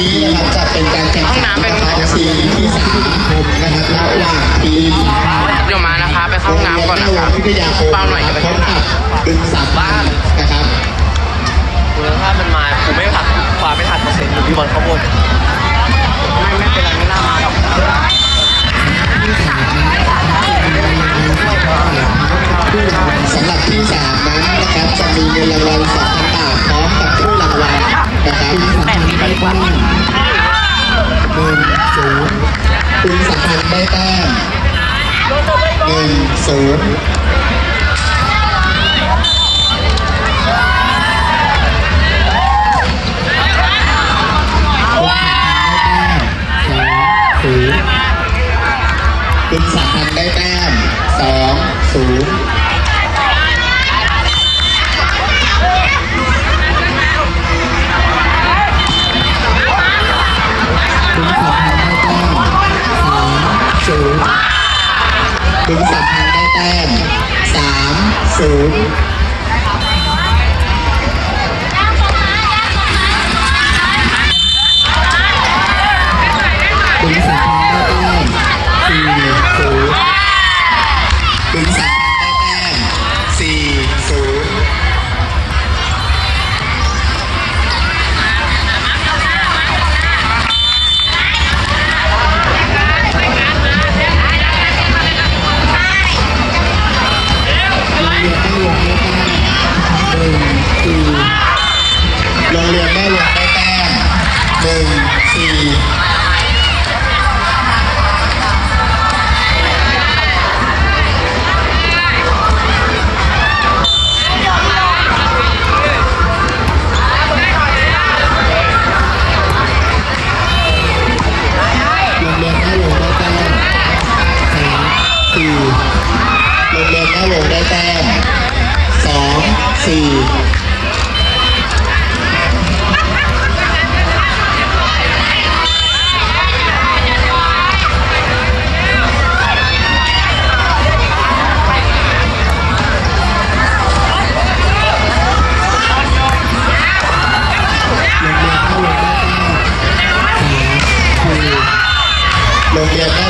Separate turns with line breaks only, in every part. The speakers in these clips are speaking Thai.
นี้นะครับจะเป็นการแข่งขัน
ห้องน้ำเป็น
นะครับซีรีส์ที่สามนะครับระหว่างทีม
เดี๋ยวมานะคะ ไปเข้าห้องน้ำก่อนนะ
โรง
คะ
เรียนหาวิทยาคม
เปล่าหน่อยจะไป
พบกับดึงสามบ้านนะครับ
คุณถ้ามันมากูไม่ผักความไม่ทันเปอร์เซ็นต์อยู่พี่บอลข้าวโพด
ไม่ไม่เป็นไรไม่น่ามาหรอก
สำหรับที่สามนั้นนะครับจะมีเงินรางวัลสอง นะครับ
แปดปีดีกว่า
หนึ่งศูนย์คุณสัมพันธ์ได้แต้มหนึ่งศูนย์คุณสัมพันธ์ได้แต้มสองศูนย์ โ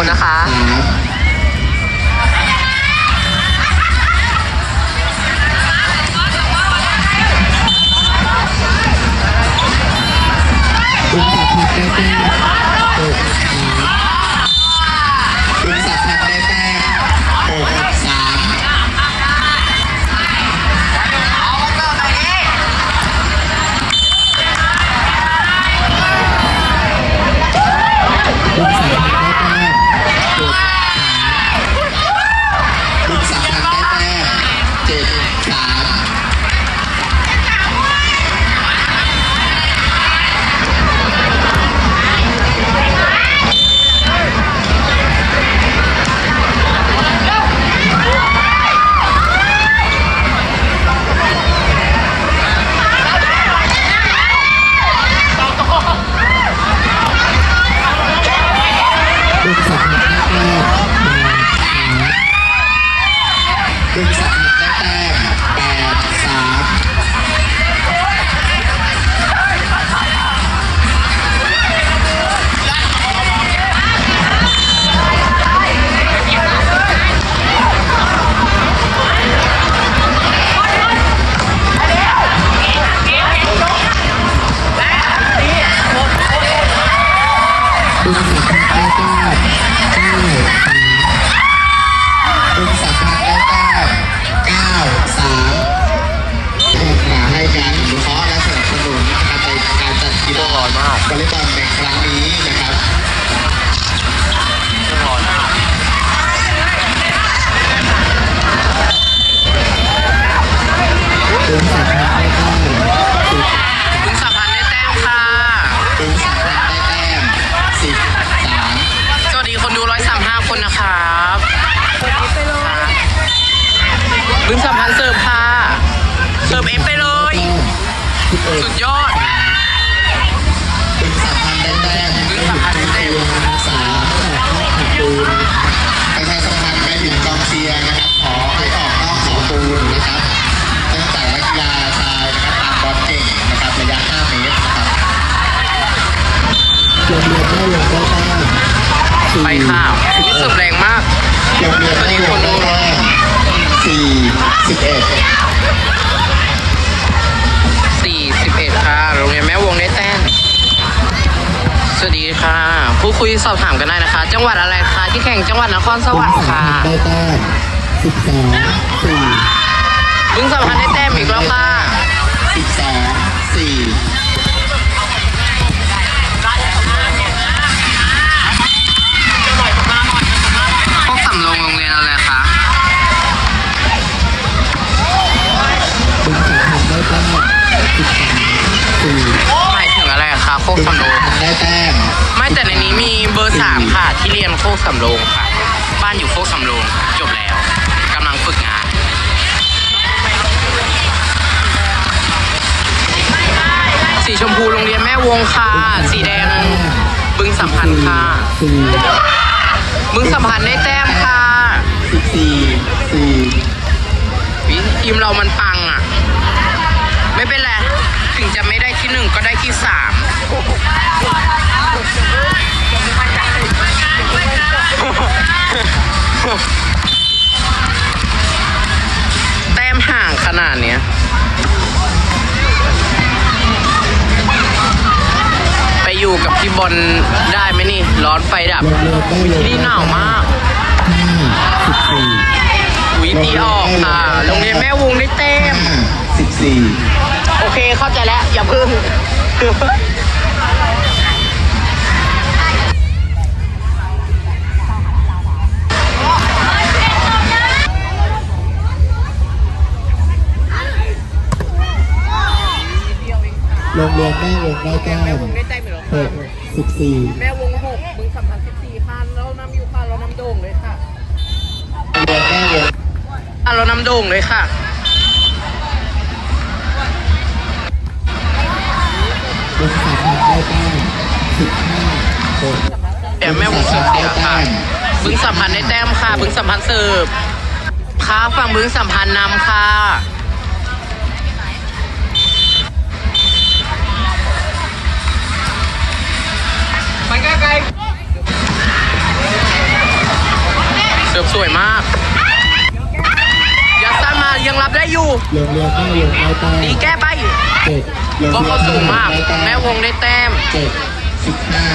ค
นนะคะ
โรงเรียนได้ลงได้แต้ม
สี่
สิบเอ็ด
41ค่ะ โรงเรียนแม่วงได้แต้มสวัสดีค่ะ ผู้คุยสอบถามกันได้นะคะ จังหวัดอะไรคะที่แข่งจังหวัดนครสวรรค์ค่ะ
ได้แต้มสิบสองสี่
บึ้งสัมพันธ์ได้แต้มอีกแล้วค่ะ
สิบสองสี่ สี่
หมายถึงอะไรอะคะโคก
บึง
สำโร
สาม
ง
พันได้แต้ม
ไม่แต่ในนี้มีเบอร์สามค่ะ ที่เรียนโคกสำโรงค่ะ บ้านอยู่โคกสำโรงจบแล้วกำลังฝึกงาน สีชมพูโรงเรียนแม่วงค่ะ สีแดงบึงสัมพันธ์ค่ะ
สี่
บึงสัมพันธ์ได้แต้มค่ะ
สิบสี่สี่
วิทีมเรามันปังอะ ไม่เป็นไร ถึงจะไม่ได้ที่หนึ่งก็ได้ที่สามแต้มห่างขนาดเนี้ยไปอยู่กับพี่บอลได้ไหมนี่ ร้อนไฟดับ
โรงเรียนได้ลง
ที่นี่หนาวมาก
ห้าสิบสี่
วิตีออกค่ะ โรงเรียนแม่วงได้เต็ม
ห้าสิบสี่
โอ เคเข้าใจแล้ว อย่าพึ่ง
โรงเรียนแม่วงได้แต้ม
ได้เต็มเหรอ
หกสิบสี่
แม่วงหกมึงสัมพันธ์สิบสี่พันเรานำอยู่ค่ะเรานำโด่งเลยค่ะ
โรงเรียนแม่วง
อะเรานำโด่งเลยค่ะ
บึงสามพันได้แต้มสิบห้าหก
เดี๋ยวแม่วงเสิร์ฟเสียค่ะบึงสัมพันธ์ได้แต้มค่ะ บึงสัมพันธ์เสิร์ฟค่ะฝั่งบึงสัมพันธ์นำค่ะไปไกลเสิร์ฟสวยมากยัดสั้นมายังรับได้อยู่
โรงเรียนแม่วงได้แต้ม
ดีแก้ไป
เจ็ดโรง
บล็อ ก
เรีย
เขา
น
สูงมาก
ได้แต้
แม่วงได้แต้ม
เจ็ดสิบห้า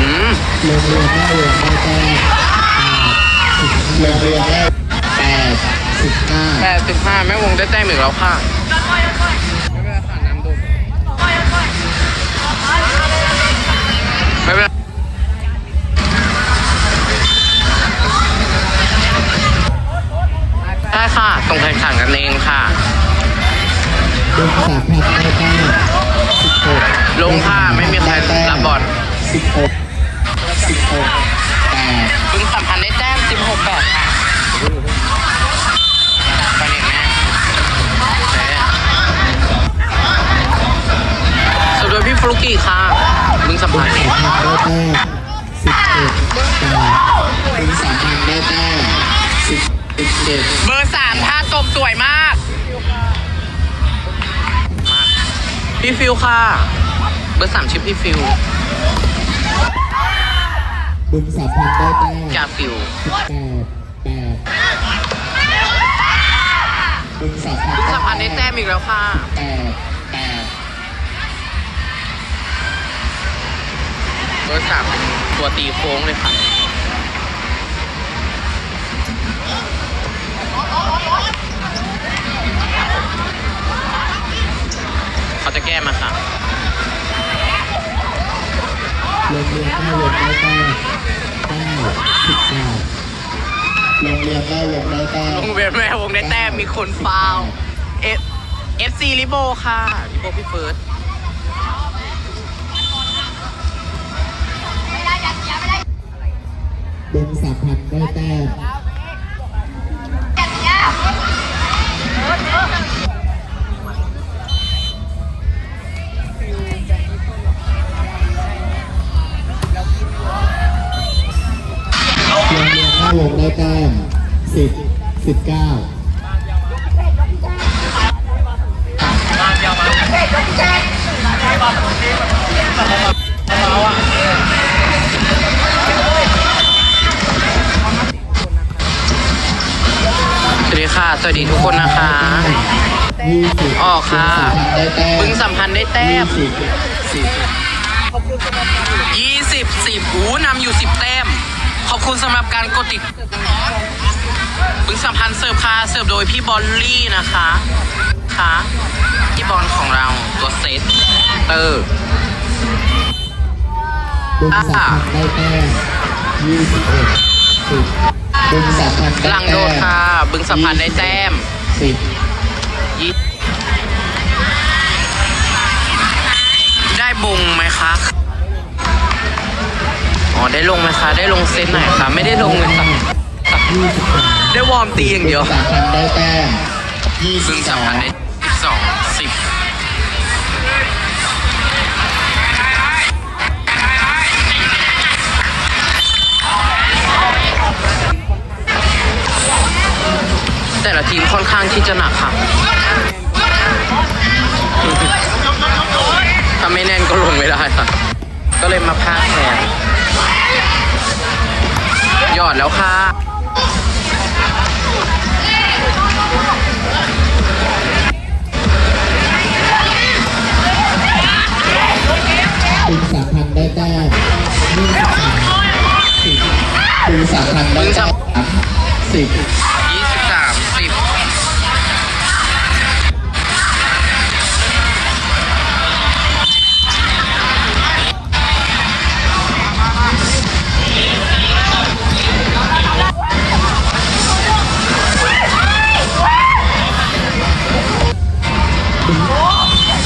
อืม
โรงเรียนแม่วงได้แต้มแปดสิบโรงเรียนได้แปดสิบห้า
แปดสิบห้าแม่วงได้แต้มอีกแล้วค่ะ งแข่งขันกันเองค่ะ
บึงสามพันได้แต้มสิบหก
ลงค่ะไม่มีใครรับบอล
สิบหกสิบหกแปด
บึงสัมพันธ์ได้แต้มสิบหกแปดค่ะไปเน็ตแม่เจ๊สวัสดีพี่ฟลุกกี้ค่ะบึงสัม
บึ
พั
ง
นธ์
สามพันได้แต้มสิบเอ็ดแปดบึงสามพันได้แต้มสิบสิบ เจ็ด
เบอร์สามท่าตบสวยมาก พี่ฟิวค่ะ เบอร์สามชื่อพี่ฟิว
บึงสามพันได้แต้ม
จาฟิว
สิบแปดแปดบึงสามพัน
บึงสัมพันธ์ได้แต้มอีกแล้วค่ะ
แปดแปด
เบอร์สามเป็นตัวตีโค้งเลยค่ะ เขาจะแก้มาค่ะ
โรงเรียนแม่วงได้แต้มเก้าโรงเรียนแม่วงได้แต้ม
โรงเรียนแม่วงได้แต้มมีคนฟาวเอฟเอฟซีลิโบค่ะลิโบพี่เฟิร์ส
บึงสามพันได้แต้ม วงได้แต้มสิบสิบเก้า
สวัสดีค่ะ สวัสดีทุกคนนะคะ
ยี่สิบ
ออกค่ะ
ได้แต้ม
บึงสัมพันธ์ได้แต้ม
ยี่สิบสิบ
ยี่สิบสิบหูนำอยู่สิบแต้มขอบ คุณสำหรับการกดติดบึงสัมพันธ์เสิร์ฟค่ะเสิร์ฟโดยพี่บอลลี่นะคะค่ะพี่บอลของเราตัวเซตเตอร์
บึงสามพันได้แต้มยี่สิบเอ็ดสิบบึงสามพันได้
หลัง
แต้
โด
ม
ดค่ะ บึงสัมพันธ์ได้แต้ม
สิบ
ยี่ได้บงไหมคะ อ๋อได้ลงไหมคะได้ลงเซตไหนคะไม่ได้ลงเลยสัก
ยี่สิบ
ได้วอร์มตีอย่างเดียว
สามพันได้แต้มยี่สิ
บึ
บ
ง
ส
สัม
อง
พันได้สิบสองสิบแต่ละทีมค่อนข้างที่จะหนักค่ะถ้าไม่แน่นก็ลงไม่ได้ค่ะ ก็เลยมาพากแทน ยอดแล้วค่ะ
บึงสามพันได้แต้มยี่สิบสามสิบบึงสามพันได้แต้มสิบ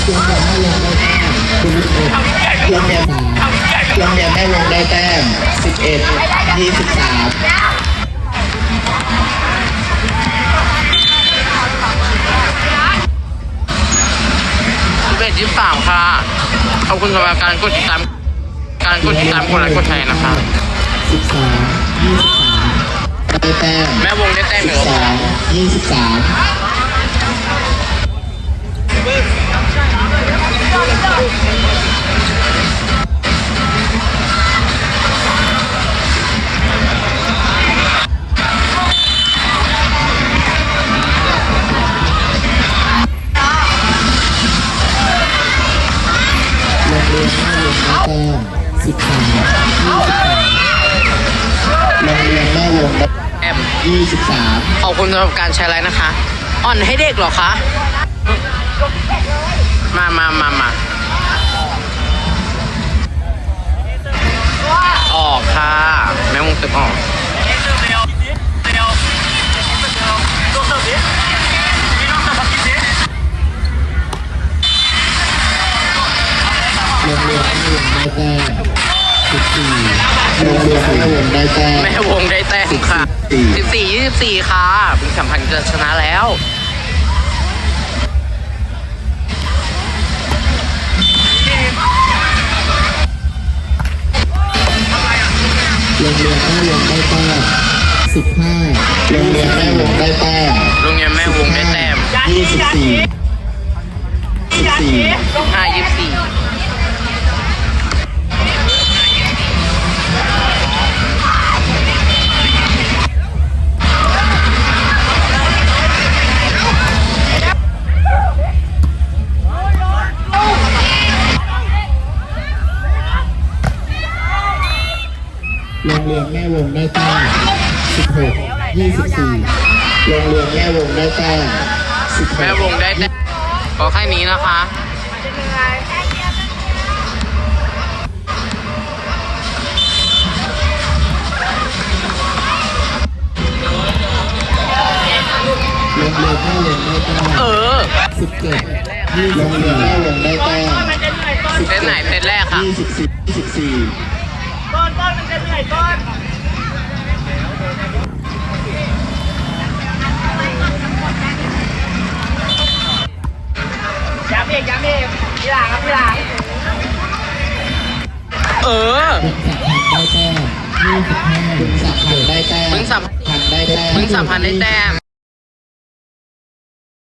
เรียนแม่วงได้แต้มบึงเอ็ดโรงเรียนสามโรงเรียนแม่วงได้แต้มสิบเอ็ดยี่สิบสาม
สิบเอ็ดยี่สิบสามค่ะ ขอบคุณสำหรับการกดติดตาม การกดติดตามกดไลค์กดแชร์นะคะ
สิบสามยี่สิบสามได้แต้ม
แม่วงได้แต้ม
สิ
อีก
บ
แล้ว
สองยี่สิบสาม
คุณสำหรับการแชร์ไลน์นะคะ อ่อนให้เด็กหรอคะ มามามามาออกค่ะ แม่วงตึกออก
โรงเรียนแม่วงได้แต้มสิบสี่โรงเรียนแม่วงได้แต้ม
แม่วงได้แต้มค่ะ
14
24 ค่ะมีสัมพันธ์จะชนะแล้ว
โรงเรียนแม่วงได้แต้ม15โรงเรียนแม่วงได้แต้ม
โรงเรียนแม่วงได้แต้ม24 24 5
24 รงเรียนแม่วงได้แต้มสิบหกยี่สิบสี่โรงเรียนแม่วงได้แต้มสิบห
แม่
ก
วงได้แต้มขอแค่นี้นะคะ
โเอ
อ
สิบเจ็ดยี่ลงเหลือแล้วลงได้แต้ม
เซตไหนเซตแรกค่ะ
ยี่สิบสี่ยี่สิบสี่
เออ
ได้แต้มยี่สิบห้าบึงสับพันได้แต้ม
บึงสับ
พันได้แต้ม
บึงสัมพันธ์ได้แต้ม